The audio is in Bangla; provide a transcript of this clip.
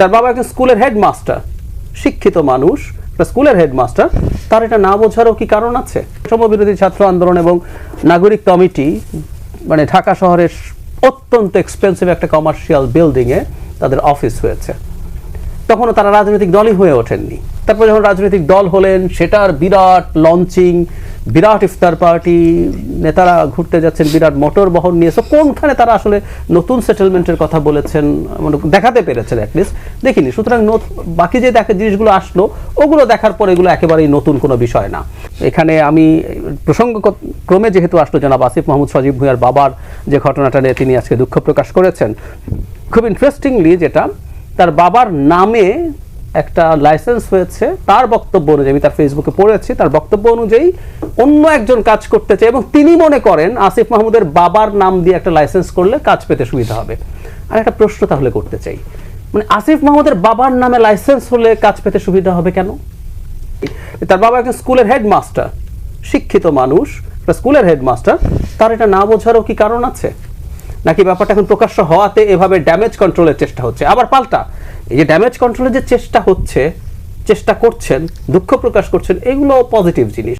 তার বাবা একজন স্কুলের হেডমাস্টার, শিক্ষিত মানুষ। স্কুলের হেডমাস্টার, তার এটা না বোঝারও কি কারণ আছে? সমবিরোধী ছাত্র আন্দোলন এবং নাগরিক কমিটি মানে ঢাকা শহরের অত্যন্ত এক্সপেন্সিভ একটা কমার্শিয়াল বিল্ডিংয়ে তাদের অফিস হয়েছে। তখনও তারা রাজনৈতিক দলই হয়ে ওঠেননি। তারপর যখন রাজনৈতিক দল হলেন, সেটার বিরাট লঞ্চিং বিরাট ইফতার পার্টি নেতারা ঘুরতে যাচ্ছেন বিরাট মোটর বহন নিয়ে। So, কোনখানে তারা আসলে নতুন সেটেলমেন্টের কথা বলেছেন মানে দেখাতে পেরেছেন অ্যাটলিস্ট দেখিনি। সুতরাং বাকি যে দেখা জিনিসগুলো আসলো ওগুলো দেখার পর এগুলো একেবারেই নতুন কোনো বিষয় না। এখানে আমি প্রসঙ্গ ক্রমে যেহেতু আসলো জনাব আসিফ মাহমুদ সজীব ভুঁইয়ার বাবার যে ঘটনাটা নিয়ে তিনি আজকে দুঃখ প্রকাশ করেছেন খুব ইন্টারেস্টিংলি যেটা তার বাবার নামে একটা লাইসেন্স হয়েছে, তার বক্তব্য অনুযায়ী, আমি তার ফেসবুকে পড়েছি, তার বক্তব্য অনুযায়ী অন্য একজন কাজ করতে চায় এবং তিনি মনে করেন আসিফ মাহমুদের বাবার নাম দিয়ে একটা লাইসেন্স করলে কাজ পেতে সুবিধা হবে। আর একটা প্রশ্ন তাহলে করতে চাই। মানে আসিফ মাহমুদের বাবার নামে লাইসেন্স হলে কাজ পেতে সুবিধা হবে কেন? তার বাবা একজন স্কুলের হেডমাস্টার শিক্ষিত মানুষ স্কুলের হেডমাস্টার তার এটা না বোঝারও কি কারণ আছে? নাকি ব্যাপারটা এখন প্রকাশ্য হওয়াতে এভাবে ড্যামেজ কন্ট্রোলের চেষ্টা হচ্ছে? আবার পাল্টা, এই যে ড্যামেজ কন্ট্রোলের যে চেষ্টা হচ্ছে, চেষ্টা করছেন, দুঃখ প্রকাশ করছেন, এগুলো পজিটিভ জিনিস।